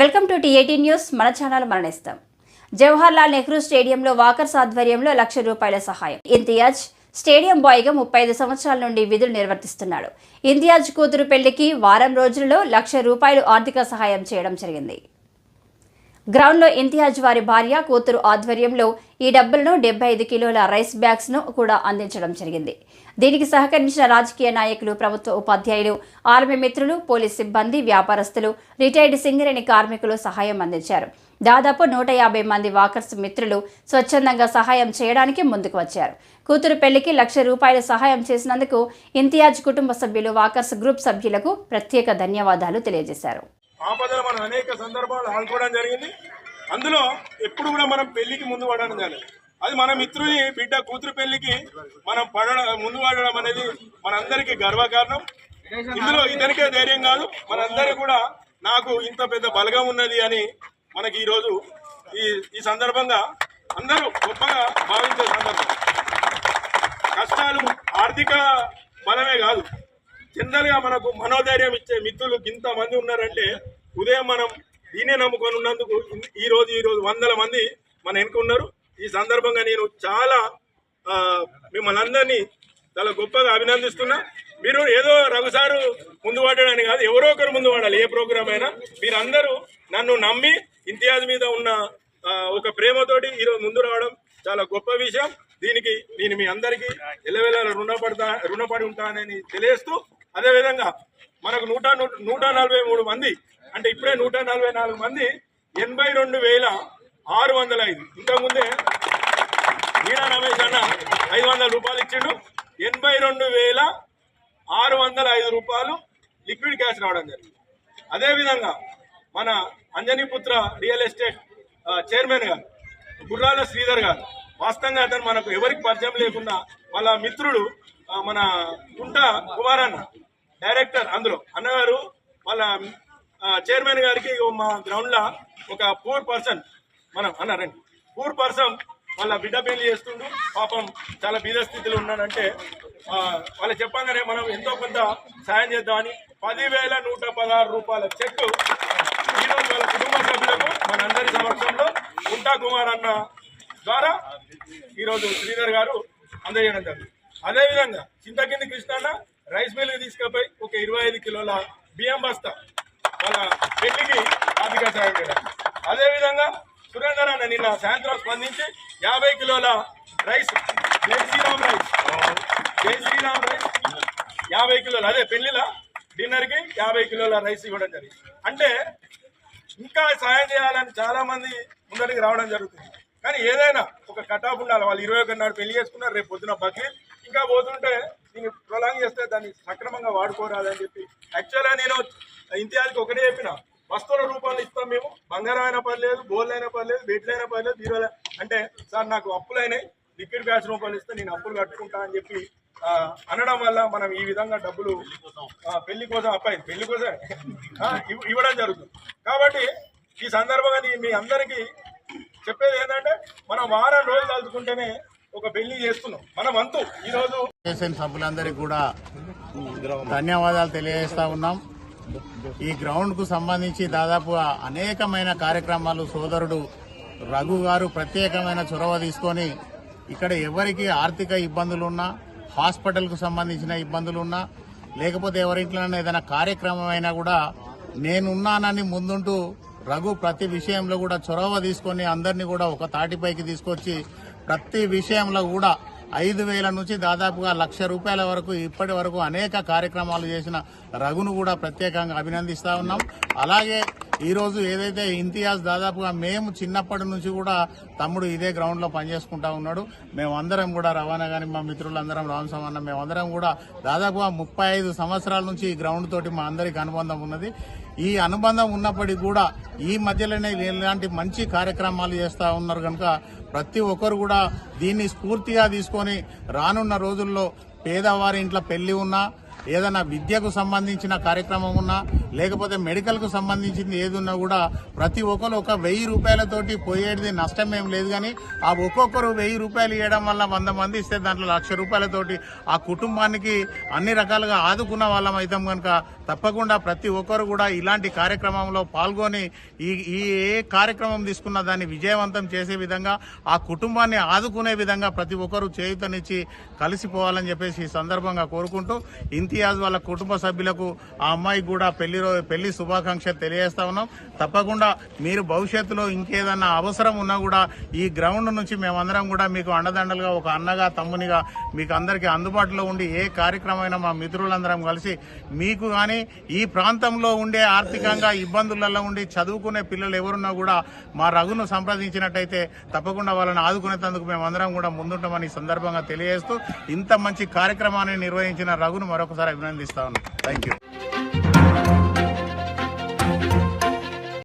Welcome to TAT news. మన channel మరణిస్తాం. జవహర్లాల్ నెహ్రూ స్టేడియంలో వాకర్స్ ఆధ్వర్యంలో లక్ష రూపాయల సహాయం. ఇంతియాజ్ స్టేడియం బాయ్గా ముప్పై ఐదు సంవత్సరాల నుండి విధులు నిర్వర్తిస్తున్నాడు. ఇంతియాజ్ కూతురు పెళ్ళికి వారం రోజుల్లో లక్ష రూపాయలు ఆర్థిక సహాయం చేయడం జరిగింది. గ్రౌండ్లో ఇంతియాజ్ వారి భార్య కూతురు ఆధ్వర్యంలో ఈ డబ్బులను డెబ్బై ఐదు కిలోల రైస్ బ్యాగ్స్ను కూడా అందించడం జరిగింది. దీనికి సహకరించిన రాజకీయ నాయకులు ప్రభుత్వ ఉపాధ్యాయులు ఆర్మీ మిత్రులు పోలీస్ సిబ్బంది వ్యాపారస్తులు రిటైర్డ్ సింగరేణి కార్మికులు సహాయం అందించారు. దాదాపు నూట యాభై మంది వాకర్స్ మిత్రులు స్వచ్ఛందంగా సహాయం చేయడానికి ముందుకు వచ్చారు. కూతురు పెళ్ళికి లక్ష రూపాయల సహాయం చేసినందుకు ఇంతియాజ్ కుటుంబ సభ్యులు వాకర్స్ గ్రూప్ సభ్యులకు ప్రత్యేక ధన్యవాదాలు తెలియజేశారు. ఆపదలు మనం అనేక సందర్భాలు ఆడుకోవడం జరిగింది. అందులో ఎప్పుడు కూడా మనం పెళ్ళికి ముందు పడడం జరిగింది అది మన మిత్రుని బిడ్డ కూతురు పెళ్ళికి మనం పడడం ముందు పడడం అనేది మనందరికీ గర్వకారణం. ఇందులో ఇతనికే ధైర్యం కాదు. మనందరికీ కూడా నాకు ఇంత పెద్ద బలగం ఉన్నది అని మనకి ఈరోజు ఈ ఈ సందర్భంగా అందరూ గొప్పగా భావించే సందర్భం. కష్టాలు ఆర్థిక బలమే కాదు. జనరల్గా మనకు మనోధైర్యం ఇచ్చే మిత్రులు ఇంతమంది ఉన్నారంటే ఉదయం మనం దీన్నే నమ్ముకొని ఉన్నందుకు ఈరోజు ఈరోజు వందల మంది మన వెనుక ఉన్నారు. ఈ సందర్భంగా నేను చాలా మిమ్మల్ని అందరినీ చాలా గొప్పగా అభినందిస్తున్నా. మీరు ఏదో రఘుసారు ముందు పడ్డాడని కాదు ఎవరో ఒకరు ముందు పడాలి ఏ ప్రోగ్రామ్ అయినా. మీరందరూ నన్ను నమ్మి ఇంతియాజ్ మీద ఉన్న ఒక ప్రేమతోటి ఈరోజు ముందు రావడం చాలా గొప్ప విషయం. దీనికి నేను మీ అందరికీ ఎల్లవేళ రుణపడతా రుణపడి ఉంటానని తెలియస్తూ అదేవిధంగా మనకు నూట నూట నలభై మూడు మంది అంటే ఇప్పుడే నూట నలభై నాలుగు మంది ఎనభై రెండు వేల ఆరు వందల ఐదు. ఇంతకుముందే మీనా రమేష్ అన్న ఐదు వందల రూపాయలు ఇచ్చిండు. ఎనభై రెండు వేల ఆరు వందల ఐదు రూపాయలు లిక్విడ్ క్యాష్ రావడం జరిగింది. అదేవిధంగా మన అంజనీపుత్ర రియల్ ఎస్టేట్ చైర్మన్ గారు గుర్రాల శ్రీధర్ గారు వాస్తవంగా అతను మనకు ఎవరికి పరిచయం లేకుండా వాళ్ళ మిత్రుడు మన కుంట కుమారన్న డైరెక్టర్ అందులో. అన్నగారు వాళ్ళ చైర్మన్ గారికి మా గ్రౌండ్లో ఒక పూర్ పర్సన్ మనం అన్నారండి పూర్ పర్సన్ వాళ్ళ బిడ్డ పెళ్ళి చేస్తుండు. పాపం చాలా బీద స్థితిలో ఉన్నాడంటే వాళ్ళు చెప్పగానే మనం ఎంతో కొంత సాయం చేద్దామని పదివేల నూట పదహారు రూపాయల చెక్ ఈరోజు వాళ్ళ కుటుంబ సభ్యులకు మనందరి సమక్షంలో ఉంటా కుమార్ అన్న ద్వారా ఈరోజు శ్రీధర్ గారు అందజేయడం జరిగింది. అదేవిధంగా చింతకింది కృష్ణన్న రైస్ మిల్కి తీసుకుపోయి ఒక ఇరవై ఐదు కిలోల బియ్యం బస్తా వాళ్ళ పెళ్ళికి ఆర్థిక సాయం చేయడం. అదేవిధంగా సురేందర్ అన్న నిన్న సాయంత్రం స్పందించి యాభై కిలోల రైస్ జై శ్రీరామ్ రైస్. జై శ్రీరామ్ రైస్. యాభై కిలోలు అదే పెళ్ళిల డిన్నర్కి యాభై కిలోల రైస్ ఇవ్వడం జరిగింది. అంటే ఇంకా సాయం చేయాలని చాలామంది ముందరికి రావడం జరుగుతుంది. కానీ ఏదైనా ఒక కటాఫ్ ఉండాలి. వాళ్ళు ఇరవై ఒకటి నాడు పెళ్ళి చేసుకున్నారు రేపు పొద్దున బక్రీద్. ఇంకా పోతుంటే దీన్ని ప్రొలాంగ్ చేస్తే దాన్ని సక్రమంగా వాడుకోరాదని చెప్పి. యాక్చువల్గా నేను ఇంతియాజ్కి ఒకటే చెప్పిన. వస్తువుల రూపంలో ఇస్తాం మేము. బంగారం అయినా పర్లేదు గోల్డ్ అయినా పర్లేదు బెడ్లు అయినా పర్లేదు బీరోలు అంటే సార్ నాకు అప్పులైనాయి లిక్విడ్ బ్యాచ్ రూపాయలు ఇస్తే నేను అప్పులు కట్టుకుంటా అని చెప్పి అనడం వల్ల మనం ఈ విధంగా డబ్బులు పెళ్ళి కోసం. అప్పాయి. పెళ్ళి కోసం ఇవ్వడం జరుగుతుంది. కాబట్టి ఈ సందర్భంగా మీ అందరికీ చెప్పేది ఏంటంటే మనం వారం రోజులు తలుచుకుంటేనే ఒక పెళ్ళి చేస్తున్నాం. మన వంతు. ఈరోజు సభ్యులందరికీ కూడా ధన్యవాదాలు తెలియజేస్తా ఉన్నాం. ఈ గ్రౌండ్కు సంబంధించి దాదాపు అనేకమైన కార్యక్రమాలు సోదరుడు రఘు గారు ప్రత్యేకమైన చొరవ తీసుకొని ఇక్కడ ఎవరికి ఆర్థిక ఇబ్బందులున్నా హాస్పిటల్కు సంబంధించిన ఇబ్బందులు ఉన్నా లేకపోతే ఎవరింట్లోనే ఏదైనా కార్యక్రమం అయినా కూడా నేనున్నానని ముందుంటూ రఘు ప్రతి విషయంలో కూడా చొరవ తీసుకొని అందరినీ కూడా ఒక తాటిపైకి తీసుకొచ్చి ప్రతి విషయంలో కూడా ఐదు వేల నుంచి దాదాపుగా లక్ష రూపాయల వరకు ఇప్పటి వరకు అనేక కార్యక్రమాలు చేసిన రఘును కూడా ప్రత్యేకంగా అభినందిస్తా ఉన్నాం. అలాగే ఈరోజు ఏదైతే ఇంతియాజ్ దాదాపుగా మేము చిన్నప్పటి నుంచి కూడా తమ్ముడు ఇదే గ్రౌండ్లో పనిచేసుకుంటా ఉన్నాడు. మేమందరం కూడా రవాణా కానీ మా మిత్రులందరం రామస్వామి అన్న మేమందరం కూడా దాదాపుగా ముప్పై ఐదు సంవత్సరాల నుంచి ఈ గ్రౌండ్ తోటి మా అందరికి అనుబంధం ఉన్నది. ఈ అనుబంధం ఉన్నప్పటికీ కూడా ఈ మధ్యలోనే ఇలాంటి మంచి కార్యక్రమాలు చేస్తూ ఉన్నారు కనుక ప్రతి ఒక్కరు కూడా దీన్ని స్ఫూర్తిగా తీసుకొని రానున్న రోజుల్లో పేదవారి ఇంట్లో పెళ్ళి ఉన్నా ఏదైనా విద్యకు సంబంధించిన కార్యక్రమం ఉన్నా లేకపోతే మెడికల్కు సంబంధించింది ఏది ఉన్నా కూడా ప్రతి ఒక్కరు ఒక వెయ్యి రూపాయలతోటి పోయేది నష్టం ఏం లేదు కానీ ఆ ఒక్కొక్కరు వెయ్యి రూపాయలు ఇవ్వడం వల్ల వంద మంది ఇస్తే దాంట్లో లక్ష రూపాయలతోటి ఆ కుటుంబానికి అన్ని రకాలుగా ఆదుకున్న వాళ్ళం అవుతాం కనుక తప్పకుండా ప్రతి ఒక్కరు కూడా ఇలాంటి కార్యక్రమంలో పాల్గొని ఈ ఈ ఏ కార్యక్రమం తీసుకున్నా దాన్ని విజయవంతం చేసే విధంగా ఆ కుటుంబాన్ని ఆదుకునే విధంగా ప్రతి ఒక్కరు చేయుతనిచ్చి కలిసిపోవాలని చెప్పేసి ఈ సందర్భంగా కోరుకుంటూ ఇంతియాజ్ వాళ్ళ కుటుంబ సభ్యులకు ఆ అమ్మాయికి కూడా పెళ్ళి ఈరోజు పెళ్ళి శుభాకాంక్షలు తెలియజేస్తా ఉన్నాం. తప్పకుండా మీరు భవిష్యత్తులో ఇంకేదన్నా అవసరం ఉన్నా కూడా ఈ గ్రౌండ్ నుంచి మేమందరం కూడా మీకు అండదండలుగా ఒక అన్నగా తమ్మునిగా మీకు అందరికీ అందుబాటులో ఉండి ఏ కార్యక్రమమైనా మా మిత్రులందరం కలిసి మీకు కానీ ఈ ప్రాంతంలో ఉండే ఆర్థికంగా ఇబ్బందులలో ఉండి చదువుకునే పిల్లలు ఎవరున్నా కూడా మా రఘును సంప్రదించినట్టయితే తప్పకుండా వాళ్ళని ఆదుకునేందుకు మేమందరం కూడా ముందుంటామని సందర్భంగా తెలియజేస్తూ ఇంత మంచి కార్యక్రమాన్ని నిర్వహించిన రఘును మరొకసారి అభినందిస్తా ఉన్నాం. Thank you